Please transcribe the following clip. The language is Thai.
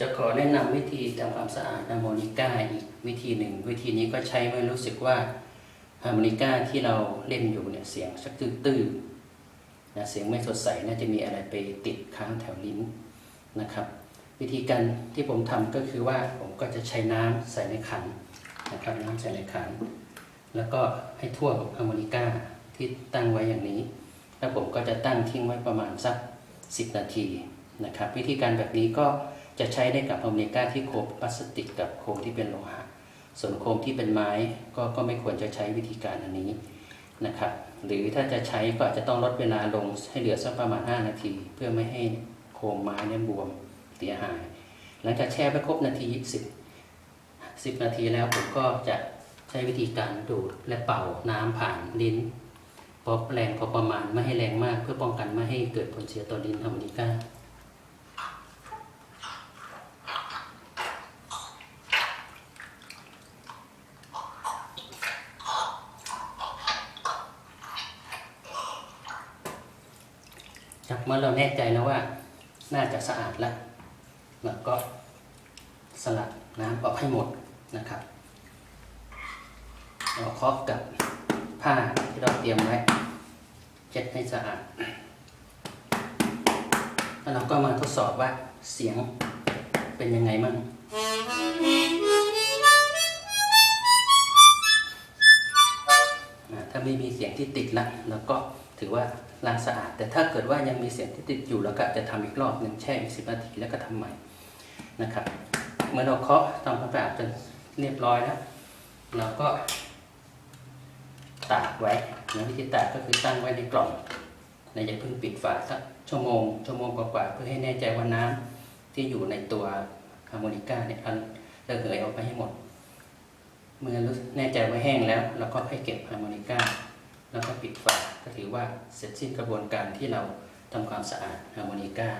จะขอแนะนำวิธีทำความสะอาดฮาร์โมนิก้าอีกวิธีหนึ่ง วิธีนี้ก็ใช้เมื่อรู้สึกว่าฮาร์โมนิก้าที่เราเล่นอยู่เนี่ยเสียงชักตื้อๆนะเสียงไม่สดใสน่าจะมีอะไรไปติดค้างแถวลิ้นนะครับ วิธีการที่ผมทำก็คือว่าผมก็จะใช้น้ำใส่ในขันนะครับน้ำใส่ในขัน แล้วก็ให้ท่วมฮาร์โมนิก้าที่ตั้งไว้อย่างนี้ แล้วผมก็จะตั้งทิ้งไว้ประมาณสัก 10 นาทีนะครับ วิธีการแบบนี้ก็ จะใช้ได้กับฮาร์โมนิก้าที่โคมพลาสติกกับโคมที่เป็นโลหะ ส่วนโคมที่เป็นไม้ก็ก็ไม่ควรจะใช้วิธีการอันนี้นะครับ หรือถ้าจะใช้ก็อาจจะต้องลดเวลาลงให้เหลือสักประมาณ 5 นาที เพื่อไม่ให้โคมไม้เนี่ยบวมเสียหาย หลังจากแช่ไปครบนาที10 10 นาทีแล้วผมก็จะใช้วิธีการดูดและเป่าน้ำผ่านลิ้นพอแรงพอประมาณไม่ให้แรงมากเพื่อป้องกันไม่ให้เกิดผลเสียต่อลิ้นฮาร์โมนิก้า ครับเมื่อเราแน่ใจแล้วว่าน่าจะสะอาดแล้วเราก็สลัดน้ำออกให้หมดนะครับเราเคาะกับผ้าที่เราเตรียมไว้เช็ดให้สะอาด แล้วเราก็มาทดสอบว่าเสียงเป็นยังไงมั่งถ้าไม่มีเสียงที่ติดละเราก็ ถือว่าล้างสะอาด แต่ถ้าเกิดว่ายังมีเสียงที่ติดอยู่แล้วก็จะทำอีกรอบหนึ่งแช่อีกสิบนาทีแล้วก็ทำใหม่นะครับเมื่อเราเคาะทำความสะอาดจนเรียบร้อยแล้วเราก็ตากไว้นะวิธีตากก็คือตั้งไว้ในกล่องนะอย่าเพิ่งปิดฝาสักชั่วโมงชั่วโมงกว่าๆเพื่อให้แน่ใจว่าน้ำที่อยู่ในตัวฮาร์โมนิก้าเนี่ยระเหยออกไปให้หมด เมื่อแน่ใจว่าแห้งแล้วเราก็ให้เก็บฮาร์โมนิก้า แล้วก็ปิดฝาก็ถือว่าเสร็จสิ้นกระบวนการที่เราทำความสะอาดฮาร์โมนิก้า